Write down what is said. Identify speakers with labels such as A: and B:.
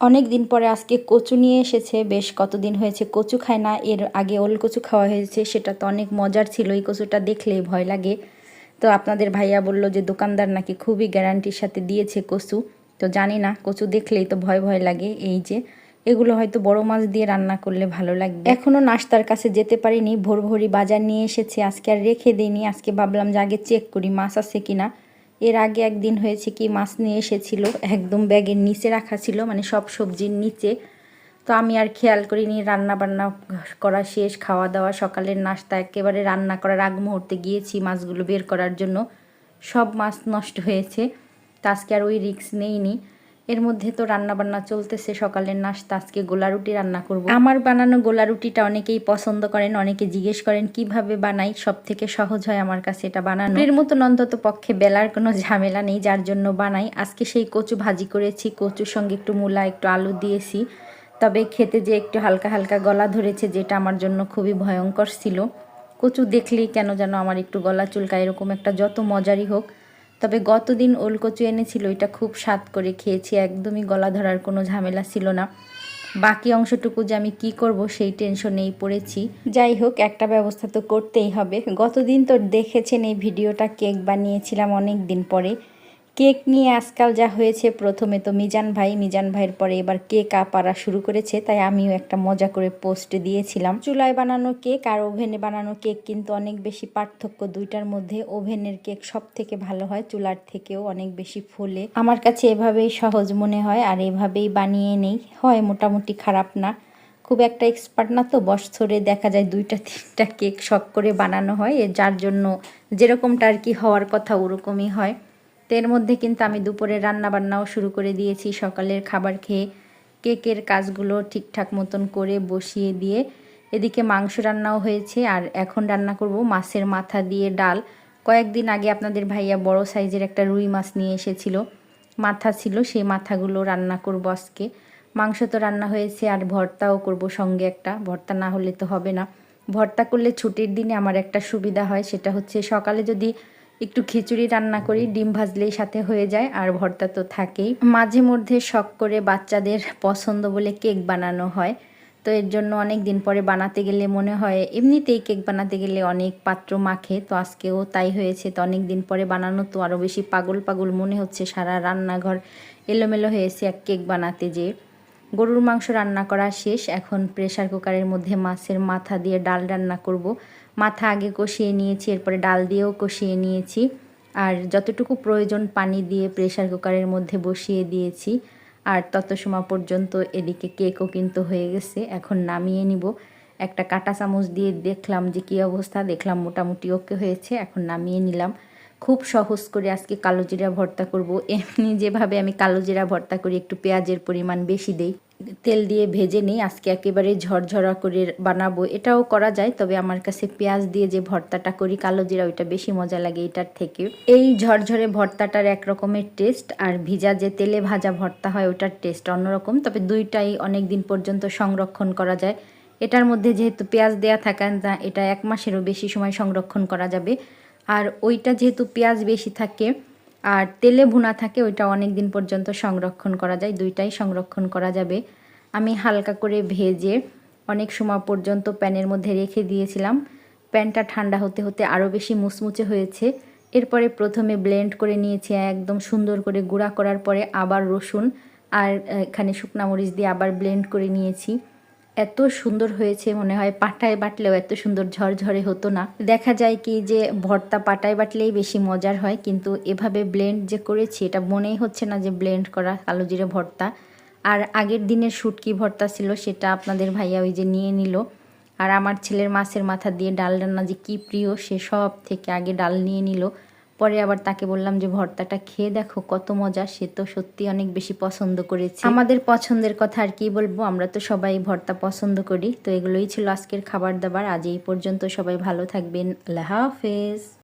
A: অনেক দিন পরে আজকে কচু নিয়ে এসেছে, বেশ কতদিন হয়েছে, কচু খায় না, এর আগে ওল কচু খাওয়া হয়েছে, সেটা তো অনেক মজার ছিল, এই কচুটা দেখলেই ভয় লাগে। তো আপনাদের ভাইয়া বলল যে দোকানদার নাকি খুবই গ্যারান্টির সাথে দিয়েছে কচু, তো জানি না, কচু দেখলেই তো ভয় ভয় লাগে, এই যে, এগুলো হয়তো বড় মাছ দিয়ে রান্না করলে ভালো লাগবে। এখনও নাস্তার কাছে যেতে পারিনি ভোর ভোরই বাজার নিয়ে এসেছে, আজকে আর রেখে দিইনি, আজকে ভাবলাম যে আগে চেক করি মাছ আছে কিনা। এর আগে একদিন হয়েছে কি, মাছ নিয়ে এসেছিল, একদম ব্যাগের নিচে রাখা ছিল মানে সব সবজির নিচে। তো আমি আর খেয়াল করিনি রান্না বান্না করা শেষ খাওয়া দাওয়া সকালের নাস্তা, একেবারে রান্না করার আগ মুহূর্তে গিয়েছি মাছগুলো বের করার জন্য। সব মাছ নষ্ট হয়েছে, তো আজকে আর ওই রিক্স নেইনি। এর মধ্যে তো রান্না বান্না চলতেছে সকালের নাস্তা আজকে গোলা রুটি রান্না করব। আমার বানানো গোলা রুটিটা অনেকেই পছন্দ করেন অনেকে জিজ্ঞেস করেন কীভাবে বানাই? সব থেকে সহজ হয় আমার কাছে এটা বানানো। এর মতন অন্তত পক্ষে বেলার কোনো ঝামেলা নেই যার জন্য বানাই। আজকে সেই কচু ভাজি করেছি কচুর সঙ্গে একটু মূলা একটু আলু দিয়েছি। তবে খেতে যে একটু হালকা হালকা গলা ধরেছে যেটা আমার জন্য খুবই ভয়ঙ্কর ছিল। কচু দেখলেই কেন যেন আমার একটু গলা চুলকা এরকম একটা যত মজারই হোক। তবে গতদিন ওলকচু এনেছিল এটা খুব স্বাদ করে খেয়েছি, একদমই গলা ধরার কোনো ঝামেলা ছিল না। বাকি অংশটুকু যে আমি কি করব সেই টেনশনেই পড়েছি। যাই হোক, একটা ব্যবস্থা তো করতেই হবে। গতদিন তো দেখেছেন এই ভিডিওটা কেক বানিয়েছিলাম অনেক দিন পরে। কেক নিয়ে আজকাল যা হয়েছে, প্রথমে তো মিজান ভাই, মিজান ভাইয়ের পরে এবার কেক আপারা শুরু করেছে, তাই আমিও একটা মজা করে পোস্ট দিয়েছিলাম। চুলায় বানানো কেক আর ওভেনে বানানো কেক কিন্তু অনেক বেশি পার্থক্য, দুইটার মধ্যে ওভেনের কেক সব থেকে ভালো হয়, চুলার থেকেও অনেক বেশি ফুলে। আমার কাছে এভাবেই সহজ মনে হয় আর এভাবেই বানিয়ে নেই, হয় মোটামুটি খারাপ না। খুব একটা এক্সপার্ট না তো, বছরে দেখা যায় দুইটা, তিনটা কেক শখ করে বানানো হয়, যার জন্য যেরকমটা আর কি হওয়ার কথা ওরকমই হয়। তো এর মধ্যে কিন্তু আমি দুপুরে রান্না বান্নাও শুরু করে দিয়েছি। সকালের খাবার খেয়ে কেকের কাজগুলো ঠিকঠাক মতন করে বসিয়ে দিয়ে এদিকে মাংস রান্নাও হয়েছে আর এখন রান্না করব মাছের মাথা দিয়ে ডাল। কয়েকদিন আগে আপনাদের ভাইয়া বড় সাইজের একটা রুই মাছ নিয়ে এসেছিল। মাথা ছিল, সেই মাথাগুলো রান্না করব আজকে। মাংস তো রান্না হয়েছে আর ভর্তাও করব সঙ্গে একটা। ভর্তা না হলে তো হবে না। ভর্তা করলে ছুটির দিনে আমার একটা সুবিধা হয়, সেটা হচ্ছে সকালে যদি একটু খিচুড়ি রান্না করি, ডিম ভাজলেই সাথে হয়ে যায়, আর ভর্তা তো থাকেই। মাঝে মধ্যে শখ করে বাচ্চাদের পছন্দ বলে কেক বানানো হয়। তো এর জন্য অনেক দিন পরে বানাতে গেলে মনে হয়, এমনিতেই কেক বানাতে গেলে অনেক পাত্র মাখে, তো আজকেও তাই হয়েছে। তো অনেক দিন পরে বানানো তো আরও বেশি পাগল পাগল মনে হচ্ছে, সারা রান্নাঘর এলোমেলো হয়েছে এক কেক বানাতে যে। গরুর মাংস রান্না করা শেষ, এখন প্রেশার কুকারের মধ্যে মাছের মাথা দিয়ে ডাল রান্না করব। মাথা আগে কষিয়ে নিয়েছি, এরপরে ডাল দিয়েও কষিয়ে নিয়েছি। আর যতটুকু প্রয়োজন পানি দিয়ে প্রেশার কুকারের মধ্যে বসিয়ে দিয়েছি। আর তত সময় পর্যন্ত এদিকে কেকও কিন্তু হয়ে গেছে। এখন নামিয়ে নিব। একটা কাটা চামচ দিয়ে দেখলাম যে কী অবস্থা, দেখলাম মোটামুটি ওকে হয়েছে, এখন নামিয়ে নিলাম। খুব সহজ করে আজকে কালো জিরা ভর্তা করব। এমনি যেভাবে আমি কালো জিরা ভর্তা করি, একটু পেঁয়াজের পরিমাণ বেশি দেই। তেল দিয়ে ভেজে নিই, আজকে একেবারে ঝরঝরা করে বানাবো, এটাও করা যায়, তবে আমার কাছে পেঁয়াজ দিয়ে যে ভর্তাটা করি, কালো জিরা, ওইটা বেশি মজা লাগে এটার থেকে। এই ঝরঝরে ভর্তাটার এক রকমের টেস্ট, আর ভিজা যে তেলে ভাজা ভর্তা হয়, ওটার টেস্ট অন্যরকম, তবে দুইটাই অনেক দিন পর্যন্ত সংরক্ষণ করা যায়। এটার মধ্যে যেহেতু পেঁয়াজ দেয়া থাকে না, এটা এক মাসেরও বেশি সময় সংরক্ষণ করা যাবে। আর ওইটা যেহেতু পেঁয়াজ বেশি থাকে আর তেলে ভুনা থাকে, ওইটা অনেক দিন পর্যন্ত সংরক্ষণ করা যায়, দুইটাই সংরক্ষণ করা যাবে। আমি হালকা করে ভেজে অনেক সময় পর্যন্ত প্যানের মধ্যে রেখে দিয়েছিলাম। প্যানটা ঠান্ডা হতে হতে আরও বেশি মুচমুচে হয়েছে। এরপরে প্রথমে ব্লেন্ড করে নিয়েছি, একদম সুন্দর করে গুঁড়া করার পরে আবার রসুন আর এখানে শুকনা মরিচ দিয়ে আবার ব্লেন্ড করে নিয়েছি। এত সুন্দর হয়েছে মনে হয়, পাটায় বাটলেও এত সুন্দর ঝরঝরে হতো না। দেখা যায় কি যে ভর্তা পাটায় বাটলেই বেশি মজার হয়, কিন্তু এভাবে ব্লেন্ড যে করেছি, এটা মনেই হচ্ছে না যে ব্লেন্ড করা কালো জিরে ভর্তা। আর আগের দিনের শুটকি ভর্তা ছিল, সেটা আপনাদের ভাইয়া ওই যে নিয়ে নিল। আর আমার ছেলের মাছের মাথা দিয়ে ডাল রান্না যে কী প্রিয়, সে সব থেকে আগে ডাল নিয়ে নিল। পরে আবার তাকে বললাম যে, ভর্তাটা খেয়ে দেখো কত মজা, সে তো সত্যি অনেক বেশি পছন্দ করেছে। আমাদের পছন্দের কথা আর কি বলব, আমরা তো সবাই ভর্তা পছন্দ করি। তো এগুলোই ছিল আজকের খাবার দাবার। আজ এই পর্যন্ত সবাই ভালো থাকবেন। আল্লাহ হাফেজ।